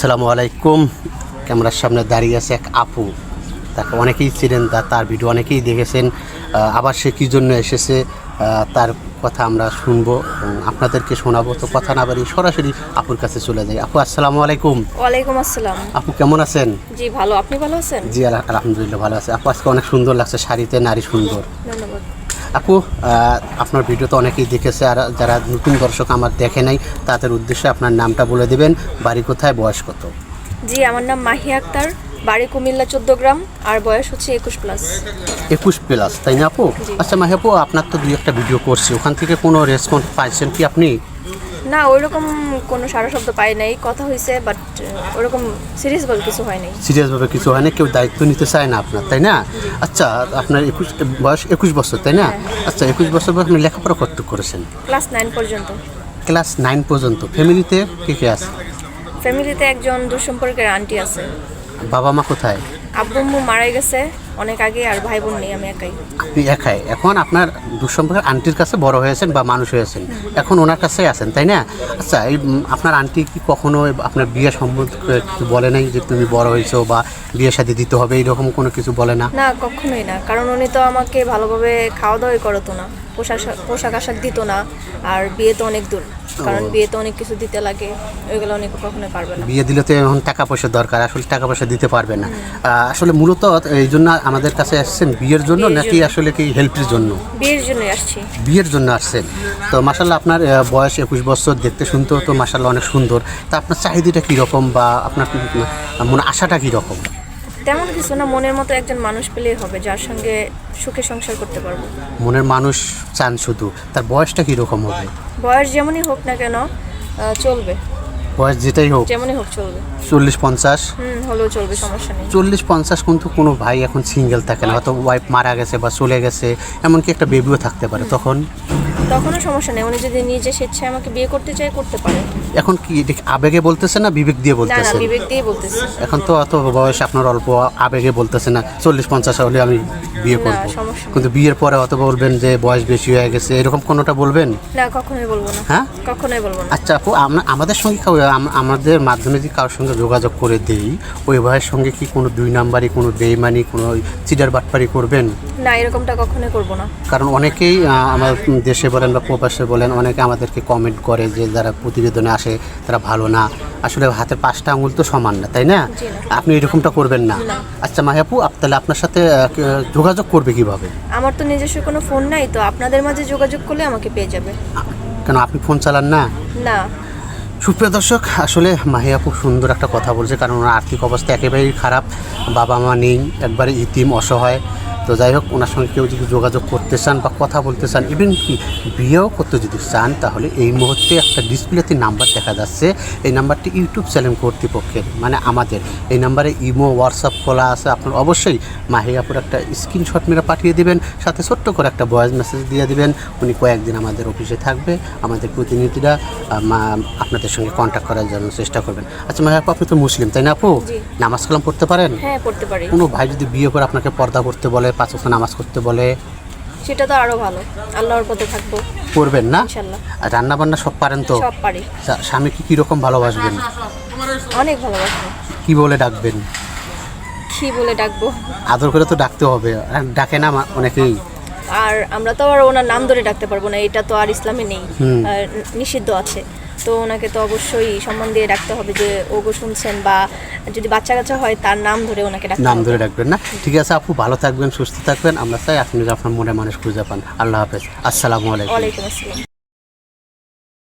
আসসালামু আলাইকুম। ক্যামেরার সামনে দাঁড়িয়ে আছে এক আপু। তাকে অনেকেই ছিলেন তার ভিডিও অনেকেই দেখেছেন। আবার সে কী জন্য এসেছে তার কথা আমরা শুনব আপনাদেরকে শোনাবো। তো কথা না বাড়ি সরাসরি আপুর কাছে চলে যাই। আপু আসসালামু আলাইকুম। ওয়ালাইকুম আসসালাম। আপু কেমন আছেন? জি ভালো। আপনি ভালো আছেন? জি আলহামদুলিল্লাহ ভালো আছে। আপু আজকে অনেক সুন্দর লাগছে শাড়িতে নারী সুন্দর। ধন্যবাদ। আপু আপনার ভিডিও তো অনেকেই দেখেছে আর যারা নতুন দর্শক আমার দেখে নাই তাদের উদ্দেশ্যে আপনার নামটা বলে দেবেন বাড়ি কোথায় বয়স কত? জি আমার নাম মাহি আক্তার বাড়ি কুমিল্লা চোদ্দ গ্রাম আর বয়স হচ্ছে একুশ প্লাস একুশ প্লাস তাই না আপু? আচ্ছা মাহি আপু আপনার তো দুই একটা ভিডিও করছি ওখান থেকে কোনো রেসপন্স পাইছেন কি আপনি? না ওইরকম কোনো সারা শব্দ পাই নাই কথা হয়েছে বাট ওরকম সিরিয়াস বল কিছু হয় নাই। সিরিয়াসভাবে কিছু হয় না কেউ দায়িত্ব নিতে চায় না আপনার তাই না? আচ্ছা আপনার একুশ বয়স একুশ বছর তাই না? আচ্ছা একুশ বছর বয়স আপনি লেখাপড়া করতে করেছেন? ক্লাস নাইন পর্যন্ত। ক্লাস নাইন পর্যন্ত। ফ্যামিলিতে কে কে আছে? ফ্যামিলিতে একজন দুঃসম্পর্কের আন্টি আছে। বাবা মা কোথায়? আব্বু আম্মু মারাই গেছে। অনেক আগে আর ভাই বোন নেই আমি একাই। আপনি একাই। এখন আপনার দুঃসম্পর্কের আন্টির কাছে বড় হয়েছেন বা মানুষ হয়েছেন। এখন ওনার কাছেই আছেন তাই না? আচ্ছা এই আপনার আন্টি কি কখনো আপনার বিয়ে সম্পর্কে কিছু বলে নাই যে তুমি বড় হয়েছো বা বিয়ে সাথে দিতে হবে এইরকম কোনো কিছু বলে না? না কখনোই না। কারণ উনি তো আমাকে ভালোভাবে খাওয়া দাওয়াই করতো না পোশাক পোশাক আশাক দিত না আর বিয়ে তো অনেক দূর। কারণ বিয়ে তো অনেক কিছু দিতে লাগে ওইগুলো উনি কখনোই পারবে না। বিয়ে দিলে তো এখন টাকা পয়সা দরকার আসলে টাকা পয়সা দিতে পারবে না। আসলে মূলত এই জন্য আমাদের কাছে আসছেন বিয়ের জন্য নাকি আসলে কি হেল্পের জন্য? বিয়ের জন্যই আসছি। বিয়ের জন্য আসছেন। তো মাসাল্লাহ আপনার বয়স একুশ বছর দেখতে শুনতেও তো মাসাল্লাহ অনেক সুন্দর। তা আপনার চাহিদাটা কীরকম বা আপনার মনে আশাটা কীরকম? তেমন কিছু না মনের মতো একজন মানুষ পেলেই হবে যার সঙ্গে সুখে সংসার করতে পারব। মনের মানুষ চান শুধু তার বয়সটা কীরকম হবে? বয়স যেমনই হোক না কেন চলবে। বয়স যেটাই হোক যেমনই হোক চলবে। চল্লিশ পঞ্চাশ। হলেও চলবে সমস্যা নেই। চল্লিশ পঞ্চাশ কিন্তু কোনো ভাই এখন সিঙ্গেল থাকে না হয়তো ওয়াইফ মারা গেছে বা চলে গেছে এমনকি একটা বেবিও থাকতে পারে তখন? তখনও সমস্যা নেই উনি যদি নিজে স্বেচ্ছায় আমাকে বিয়ে করতে চায় করতে পারে। এখন কি এটা কি আবেগে বলতেছে না বিবেক দিয়ে না না বলতেছে? বিবেক দিয়ে বলতেছি। এখন তো অত বয়স আপনার অল্প আবেগে বলতেছে না চল্লিশ পঞ্চাশ হলে আমি বিয়ে না, করব। সমস্যা নেই। কিন্তু বিয়ের পরে অত বলবেন যে বয়স বেশি হয়ে গেছে এরকম কোনোটা বলবেন? না কখনোই বলব না। হ্যাঁ? কখনোই বলব না। আচ্ছা আপু আমাদের সঙ্গে কাউ- আমাদের মাধ্যমে যদি কারোর সঙ্গে যোগাযোগ করে দেই ওই ভাইয়ের সঙ্গে কি কোনো দুই নাম্বারই কোনো বেইমানি কোনো চিটার বাটপারি করবেন? না এরকমটা কখনোই করব না। কারণ অনেকেই আমার দেশে বলেন বা প্রবাসে বলেন অনেকে আমাদেরকে কমেন্ট করে যে যারা প্রতিবেদনে আসে তারা ভালো না। আসলে হাতের পাঁচটা আঙুল তো সমান না তাই না? আপনি এরকমটা করবেন না। আচ্ছা মাহিয়াপু তাহলে আপনার সাথে যোগাযোগ করবে কীভাবে? আমার তো নিজস্ব কোনো ফোন নাই তো আপনাদের মাঝে যোগাযোগ করলে আমাকে পেয়ে যাবে। কেন আপনি ফোন চালান না? না। সুপ্রিয় দর্শক, আসলে মাহিয়া খুব সুন্দর একটা কথা বলছে, কারণ ওনার আর্থিক অবস্থা একেবারেই খারাপ। বাবা মা নেই, একবারে ইতিম, অসহায়। তো যাই হোক ওনার সঙ্গে কেউ যদি যোগাযোগ করতে চান বা কথা বলতে চান ইভেন কি বিয়েও করতে যদি চান তাহলে এই মুহূর্তে একটা ডিসপ্লেতে নাম্বার দেখা যাচ্ছে। এই নাম্বারটি ইউটিউব চ্যানেল কর্তৃপক্ষের মানে আমাদের। এই নাম্বারে ইমো হোয়াটসঅ্যাপ খোলা আছে আপনার অবশ্যই মাহিয়াপুর একটা স্ক্রিনশট মেরে পাঠিয়ে দিবেন সাথে ছোট্ট করে একটা ভয়েস মেসেজ দিয়ে দিবেন। উনি কয়েকদিন আমাদের অফিসে থাকবে আমাদের প্রতিনিধিরা মা- আপনাদের সঙ্গে কন্ট্যাক্ট করার জন্য চেষ্টা করবেন। আচ্ছা মাহিয়াপু আপনি তো মুসলিম তাই না আপু? নামাজ কালাম পড়তে পারেন? হ্যাঁ পড়তে কোনো ভাই যদি বিয়ে করে আপনাকে পর্দা করতে বলে পাঁচ ওয়াক্ত নামাজ করতে বলে। সেটা তো আরও ভালো। আল্লাহর পথে থাকব। করবেন না? আর রান্না বান্না সব পারেন তো? সব পারি। স্বা- স্বামীকে কীরকম ভালোবাসবেন? অনেক ভালোবাসবো কি বলে ডাকবেন? কি বলে ডাকবো? আদর করে তো ডাকতে হবে। আর ডাকে না মা- অনেকেই। আর আমরা তো আর ওনার নাম ধরে ডাকতে পারব না এটা তো আর ইসলামে নেই আর নিষিদ্ধ আছে। তো ওনাকে তো অবশ্যই সম্মান দিয়ে ডাকতে হবে যে ওগো শুনছেন বা যদি বাচ্চা কাচ্চা হয় তার নাম ধরে ওনাকে ডাকবেন নাম ধরে ডাকবেন না। ঠিক আছে আপু ভালো থাকবেন সুস্থ থাকবেন। আমরা চাই আপনি আপনার মনে মানুষ খুঁজে পান। আল্লাহ হাফেজ। আসসালামু আলাইকুম। ওয়ালাইকুম আসসালাম।